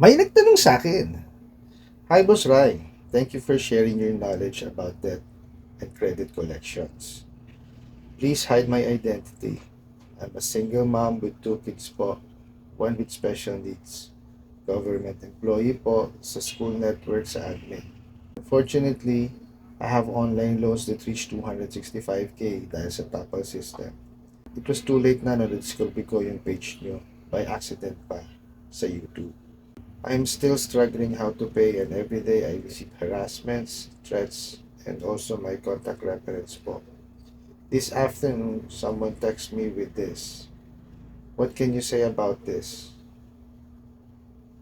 May nagtanong sa akin, Hi Boss Rai, thank you for sharing your knowledge about debt and credit collections. Please hide my identity. I'm a single mom with two kids po, one with special needs. Government employee po sa school network sa admin. Unfortunately, I have online loans that reach 265k dahil sa TAPAL system. It was too late na na-discover ko yung page nyo by accident pa sa YouTube. I'm still struggling how to pay and every day I receive harassments, threats, and also my contact reference po. This afternoon, someone texted me with this. What can you say about this?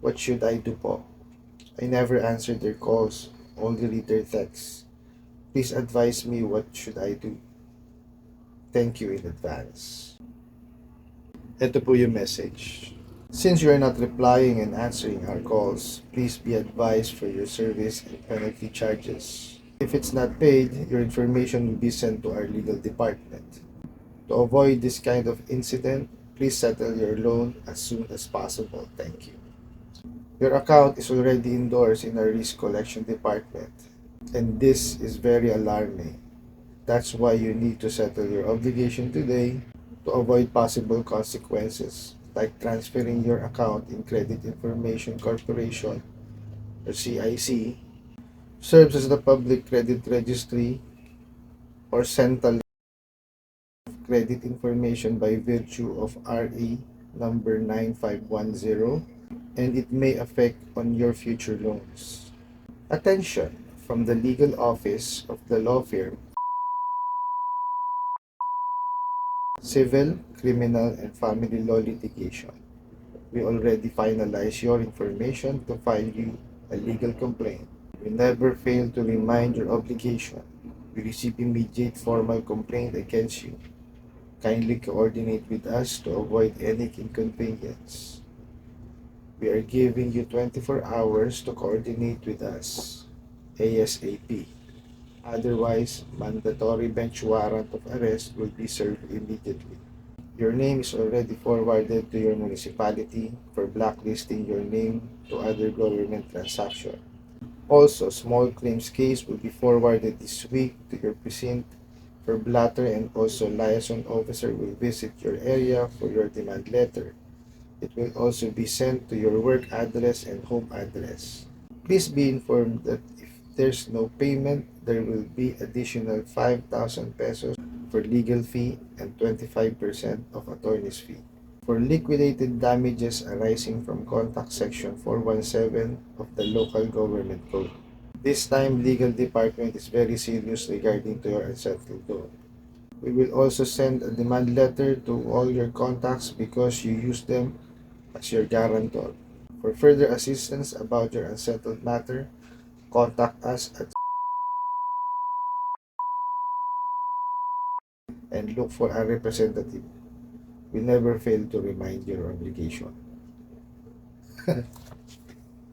What should I do po? I never answered their calls, only read their texts. Please advise me what should I do. Thank you in advance. Ito po yung message. Since you are not replying and answering our calls, please be advised for your service and penalty charges. If it's not paid, your information will be sent to our legal department. To avoid this kind of incident, please settle your loan as soon as possible. Thank you. Your account is already endorsed in our risk collection department, and this is very alarming. That's why you need to settle your obligation today to avoid possible consequences like transferring your account in Credit Information Corporation or CIC serves as the public credit registry or central credit information by virtue of RE number 9510 and it may affect on your future loans. Attention from the legal office of the law firm Civil, Criminal, and Family Law Litigation. We already finalized your information to file you a legal complaint. We never fail to remind your obligation. We receive immediate formal complaint against you. Kindly coordinate with us to avoid any inconvenience. We are giving you 24 hours to coordinate with us. ASAP. Otherwise, mandatory bench warrant of arrest will be served immediately. Your name is already forwarded to your municipality for blacklisting your name to other government transaction. Also, small claims case will be forwarded this week to your precinct for blatter and also liaison officer will visit your area for your demand letter. It will also be sent to your work address and home address. Please be informed that there's no payment, there will be additional 5,000 pesos for legal fee and 25% of attorney's fee. For liquidated damages arising from contact section 417 of the local government code. This time, legal department is very serious regarding to your unsettled loan. We will also send a demand letter to all your contacts because you use them as your guarantor. For further assistance about your unsettled matter, contact us at and look for a representative. We never fail to remind your obligation.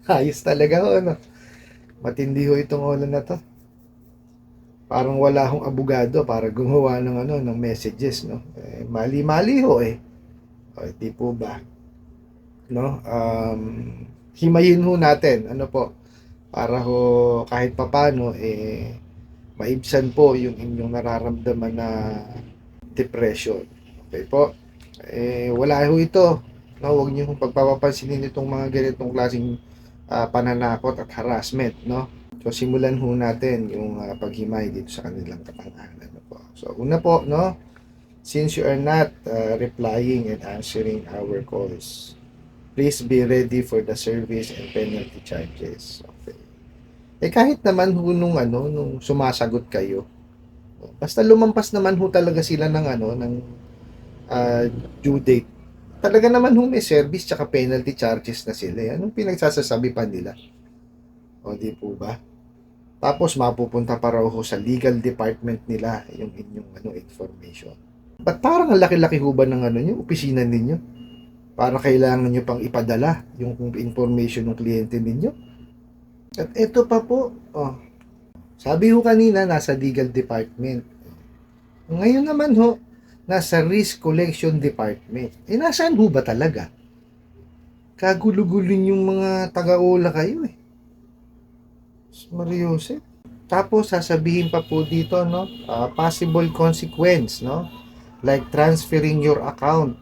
Ayos talaga ho, ano? Matindi ho itong ulan na to. Parang wala akong abogado para gumawa ng ano ng messages, no? Eh, mali-mali ho eh. O, di po ba? No? Um, himayin ho natin, ano po, para ho kahit papano eh maibsan po yung inyong nararamdaman na depression. Okay po? Eh, wala ho ito. No, huwag niyo pagpapapansinin itong mga ganitong klaseng ah, pananakot at harassment, no? So, simulan ho natin yung ah, paghimay dito sa kanilang katangahan. Ano po? So, una po, no? Since you are not ah, replying and answering our calls, please be ready for the service and penalty charges. Eh kahit naman ho nung ano, nung sumasagot kayo, basta lumampas naman ho talaga sila ng ano, ng ah, due date. Talaga naman ho may service tsaka penalty charges na sila. eh. Anong pinagsasasabi pa nila? O di po ba? Tapos mapupunta pa raw ho sa legal department nila yung inyong ano information. Ba't parang ang laki-laki ho ba ng ano nyo, opisina ninyo? Para kailangan nyo pang ipadala yung information ng kliyente ninyo? At ito pa po, oh, sabi ho kanina, nasa legal department. Ngayon naman ho, nasa risk collection department. Eh, nasaan ho ba talaga? Kagulugulin yung mga taga-ola kayo eh. Mariose. Tapos sasabihin pa po dito no, ah, possible consequence no, like transferring your account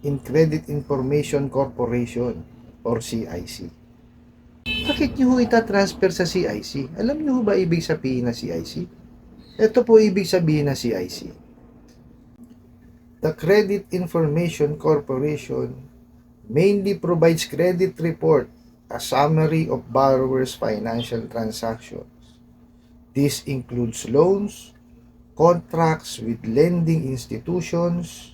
in Credit Information Corporation or CIC. Bakit nyo ho itatransfer sa CIC? Alam nyo ba ibig sabihin na CIC? Ito po ibig sabihin na CIC. The Credit Information Corporation mainly provides credit report, a summary of borrowers' financial transactions. This includes loans, contracts with lending institutions,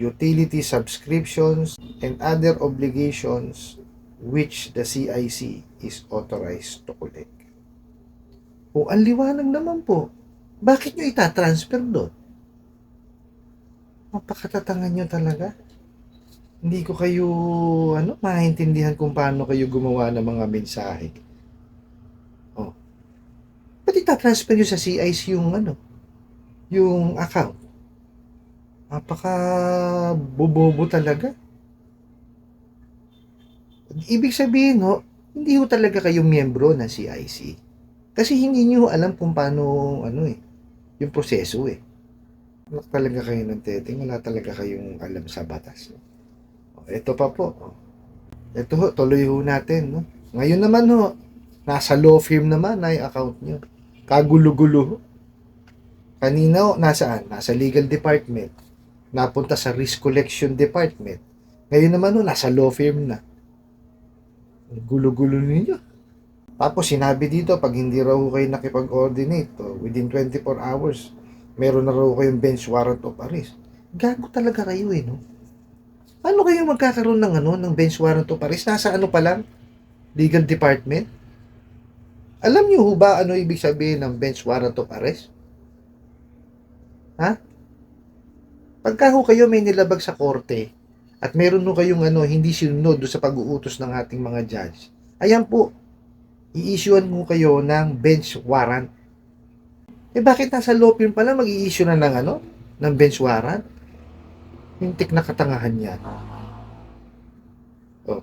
utility subscriptions, and other obligations which the CIC is authorized to collect. O, ang liwanag naman po. Bakit nyo itatransfer doon? Mapakatatangan nyo talaga. Hindi ko kayo, ano, maintindihan kung paano kayo gumawa ng mga mensahe. Oh. Ba't itatransfer nyo sa CIC yung, ano, yung account? Napaka bobobo talaga. Ibig sabihin, ho, hindi ho talaga kayo miyembro ng CIC. Kasi hindi nyo alam kung paano, ano eh, yung proseso eh. Wala talaga kayo ng teteng, wala talaga kayong alam sa batas. O, ito pa po. Ito ho, tuloy ho natin. No? Ngayon naman ho, nasa law firm naman na yung account nyo. Kagulo-gulo ho. Kanina ho, nasaan? Nasa legal department. Napunta sa risk collection department. Ngayon naman ho, nasa law firm na. Gulo-gulo ninyo. Tapos sinabi dito, pag hindi raw kayo nakipag-coordinate oh, within 24 hours, meron na raw kayong bench warrant of arrest. Gago talaga kayo eh, no? Paano kayo magkakaroon ng ano, ng bench warrant of arrest? Nasa ano pa lang? Legal department? Alam niyo ho ba ano ibig sabihin ng bench warrant of arrest? Ha? Pagka ho kayo may nilabag sa korte at meron ho kayong ano, hindi sinunod sa pag-uutos ng ating mga judge, ayan po, i-issuean mo kayo ng bench warrant. Eh bakit nasa law firm pala mag-i-issue na ng ano? Ng bench warrant? Yung tik na katangahan yan. Oh.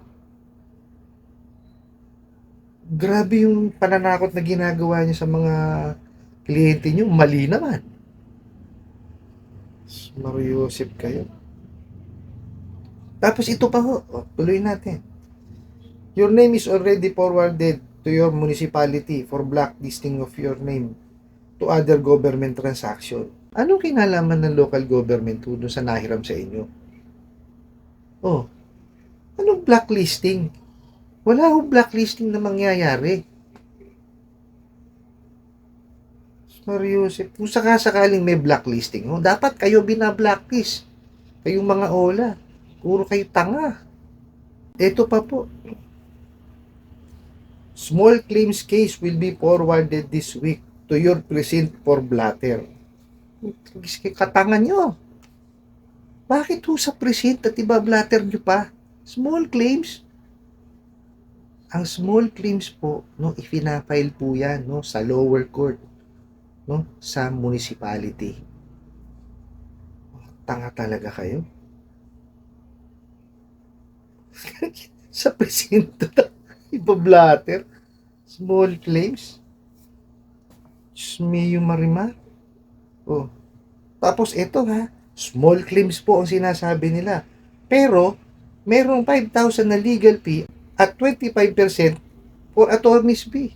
Grabe yung pananakot na ginagawa niya sa mga kliyente niyo. Mali naman. Mariusip kayo. Tapos ito pa ho. Oh, tuloy natin. Your name is already forwarded to your municipality for blacklisting of your name to other government transaction. Anong kinalaman ng local government dun sa nahiram sa inyo? Oh, anong blacklisting? Wala ho blacklisting na mangyayari. Mariusip, kung sakasakaling may blacklisting, oh, dapat kayo binablacklist. Kayong mga ola. Puro kayo tanga. Ito pa po, Small claims case will be forwarded this week to your precinct for blatter. Katangan nyo. Bakit ho sa precinct at iba blatter nyo pa? Small claims. Ang small claims po, no, ifinafile po yan no, sa lower court, no, sa municipality. Tanga talaga kayo. sa presinto Ipa-blatter. Small claims. Diyos me marimar. Oh. Tapos ito ha, small claims po ang sinasabi nila. Pero, merong 5,000 na legal fee at 25% for attorney's fee.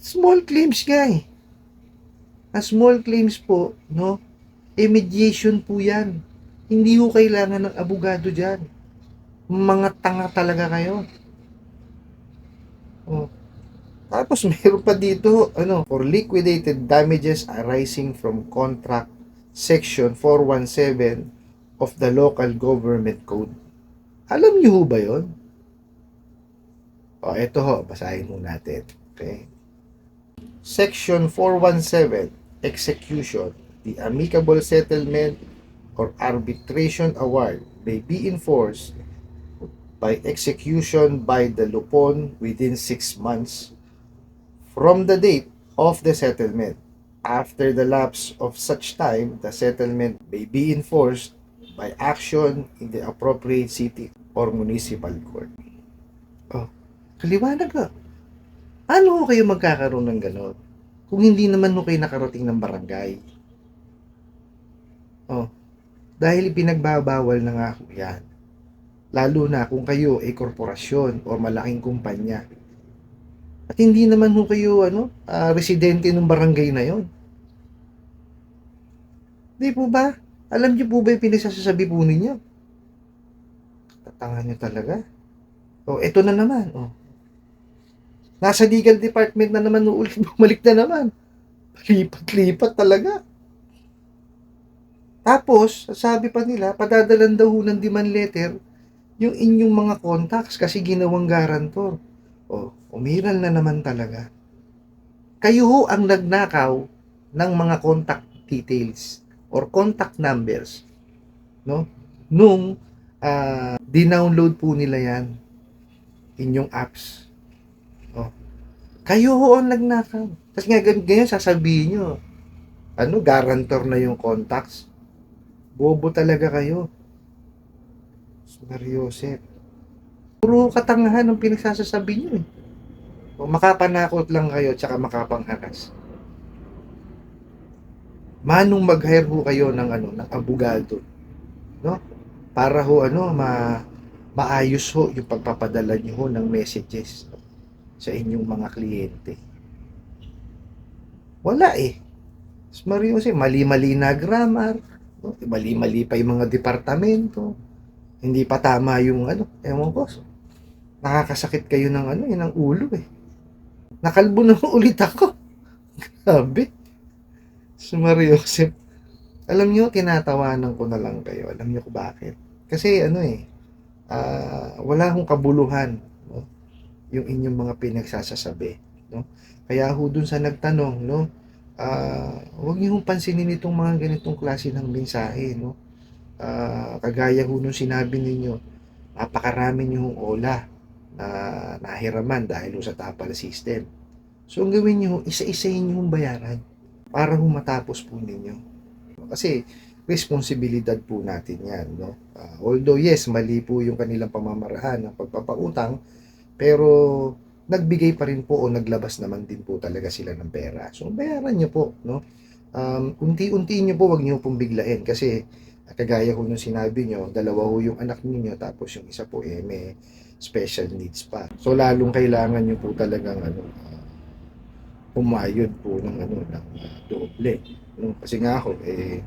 Small claims guy. Ang small claims po, no, eh mediation po yan. Hindi ho kailangan ng abogado dyan. Mga tanga talaga kayo. Oh. Tapos meron pa dito, ano, for liquidated damages arising from contract section 417 of the local government code. Alam niyo ho ba 'yon? O, eto ho, basahin mo natin. Okay? Section 417, execution. The amicable settlement or arbitration award may be enforced by execution by the Lupon within six months from the date of the settlement. After the lapse of such time, the settlement may be enforced by action in the appropriate city or municipal court. Oh, kaliwanag ka. Ano ho kayo magkakaroon ng ganon? Kung hindi naman ho kayo nakarating ng barangay. Oh, dahil pinagbabawal na nga ho yan. Lalo na kung kayo ay korporasyon o malaking kumpanya. At hindi naman ho kayo ano, ah, residente ng barangay na yon. Di po ba? Alam niyo po ba yung pinagsasabi po ninyo? Tatangan niyo talaga. O, eto na naman. O. Nasa legal department na naman ulit bumalik na naman. Lipat-lipat talaga. Tapos, sabi pa nila, padadalan daw ng demand letter yung inyong mga contacts kasi ginawang garantor. O, umiral na naman talaga. Kayo ho ang nagnakaw ng mga contact details or contact numbers no nung ah, dinownload po nila yan inyong apps oh kayo ho ang nagnakaw tapos nga gan- ganyan sasabihin nyo ano guarantor na yung contacts bobo talaga kayo. Mariosep puro katangahan ang pinagsasasabi nyo eh. O, makapanakot lang kayo tsaka makapangharas. Manong mag-hire ho kayo ng ano ng abogado. No? Para ho ano ma maayos ho yung pagpapadala niyo ho ng messages sa inyong mga kliyente. Wala eh. Mario kasi mali-mali na grammar? Mali-mali pa yung mga departamento hindi pa tama yung ano ewan ko nakakasakit kayo ng ano yun ng ulo eh nakalbo na ulit ako grabe Si Mario Joseph. Alam nyo, tinatawanan ko na lang kayo. Alam nyo ko bakit? Kasi ano eh, ah, wala akong kabuluhan no? yung inyong mga pinagsasasabi. No? Kaya ho dun sa nagtanong, no? Ah, huwag niyo pansinin itong mga ganitong klase ng mensahe. No? Ah, kagaya ho nung sinabi ninyo, napakarami niyo ola na nahiraman dahil sa tapal system. So, ang gawin niyo, isa-isahin niyo bayaran para ho matapos po ninyo. Kasi responsibilidad po natin yan. No? Ah, although yes, mali po yung kanilang pamamaraan ng pagpapautang, pero nagbigay pa rin po o naglabas naman din po talaga sila ng pera. So bayaran nyo po. No? Um, unti-unti nyo po, wag nyo pong biglain kasi ah, kagaya ko nung sinabi nyo, dalawa ho yung anak ninyo tapos yung isa po eh may special needs pa. So lalong kailangan nyo po talagang ano, ah, pumayod po ng ano ng uh, doble no kasi nga ako eh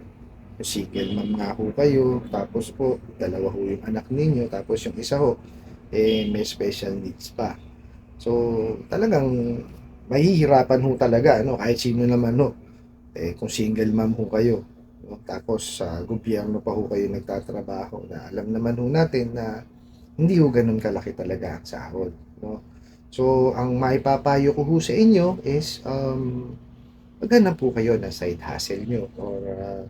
single mom nga ho kayo tapos po dalawa ho yung anak ninyo tapos yung isa ho eh may special needs pa so talagang mahihirapan ho talaga ano kahit sino naman ho eh kung single mom ho kayo no? tapos sa gobyerno pa ho kayo nagtatrabaho na alam naman ho natin na hindi ho ganun kalaki talaga ang sahod no So, ang maipapayo ko ho sa inyo is um, maghanap po kayo ng side hustle nyo or uh,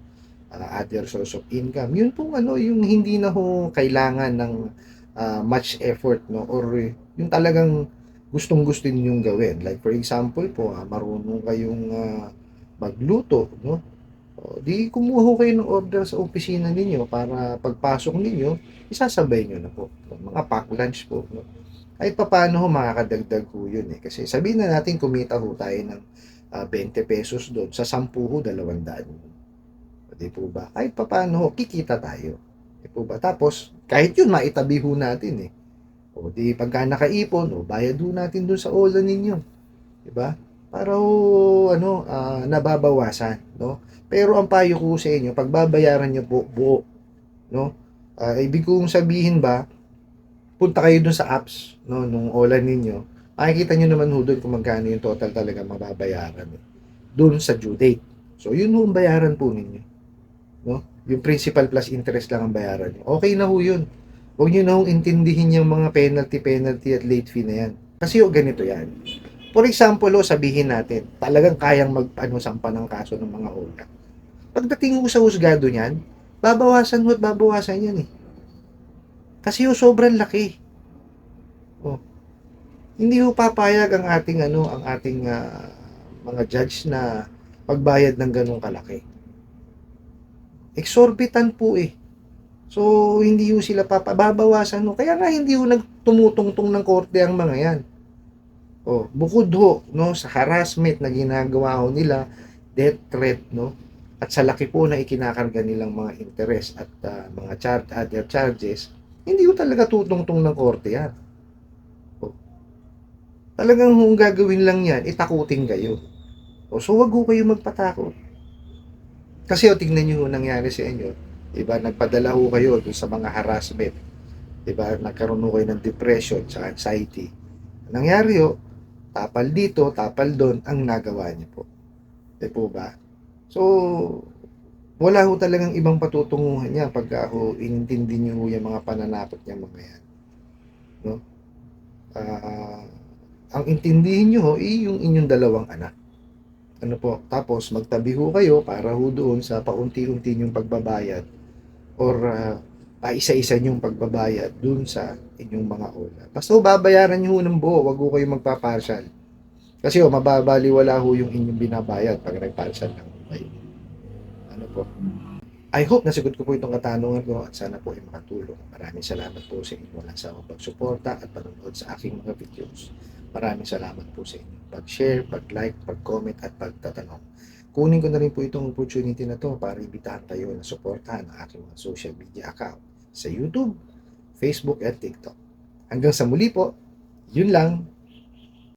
uh, other source of income. Yun pong ano, yung hindi na ho kailangan ng uh, much effort no or yung talagang gustong gusto ninyong gawin. Like for example po, uh, marunong kayong uh, magluto, no? O, di kumuha kayo ng order sa opisina ninyo para pagpasok ninyo, isasabay nyo na po. Mga pack lunch po. No? kahit pa paano ho makakadagdag ho yun eh. Kasi sabihin na natin kumita ho tayo ng uh, 20 pesos doon, sa 10 ho, 200. Di po ba? Kahit pa paano ho, kikita tayo. Di po ba? Tapos, kahit yun, maitabi ho natin eh. O di pagka nakaipon, o bayad ho natin doon sa ola ninyo. Di ba? Para ho, ano, uh, nababawasan, no? Pero ang payo ko sa inyo, pagbabayaran nyo po, buo, no? Uh, ibig kong sabihin ba, punta kayo dun sa apps no, nung OLA ninyo, makikita nyo naman ho kung magkano yung total talaga mababayaran eh. doon sa due date. So, yun ho ang bayaran po ninyo. No? Yung principal plus interest lang ang bayaran nyo. Okay na ho yun. Huwag nyo na intindihin yung mga penalty, penalty at late fee na yan. Kasi ho, ganito yan. For example, ho, sabihin natin, talagang kayang mag-ano sampa ng kaso ng mga OLA. Pagdating ho sa husgado niyan, babawasan ho at babawasan yan eh. Kasi yung sobrang laki. Oh. Hindi ho papayag ang ating ano, ang ating uh, mga judge na magbayad ng ganong kalaki. Exorbitant po eh. So, hindi ho sila papababawasan. No? Kaya nga hindi ho nagtumutungtong ng korte ang mga yan. Oh, bukod ho no sa harassment na ginagawa ho nila, death threat no at sa laki po na ikinakarga nilang mga interest at ah, mga char- other charges, hindi ho talaga tutungtong ng korte yan. Oh. Talagang kung gagawin lang yan, itakutin kayo. O, so wag ho kayo magpatakot. Kasi o, tignan nyo ho nangyari sa inyo. Diba, nagpadala ho kayo dun sa mga harassment. Diba, nagkaroon ho kayo ng depression sa anxiety. Nangyari ho, tapal dito, tapal doon, ang nagawa niyo po. Di po ba? So, wala ho talagang ibang patutunguhan niya pagka ho inintindi niyo ho yung mga pananakot niya mga yan. No? Ah, ang intindihin niyo ho, eh, yung inyong dalawang anak. Ano po? Tapos, magtabi ho kayo para ho doon sa paunti-unti niyong pagbabayad or ah, paisa-isa niyong pagbabayad doon sa inyong mga ola. Basta babayaran niyo ng buo, wag ho kayo magpapartial. Kasi ho, mababaliwala ho yung inyong binabayad pag nagpartial lang kayo. Ano po? I hope nasagot ko po itong katanungan ko at sana po ay makatulong. Maraming salamat po sa inyo lang sa pagsuporta at panonood sa aking mga videos. Maraming salamat po sa inyo. Pag-share, pag-like, pag-comment at pagtatanong. Kunin ko na rin po itong opportunity na to para ibitahan tayo na suportahan ang aking mga social media account sa YouTube, Facebook at TikTok. Hanggang sa muli po, yun lang.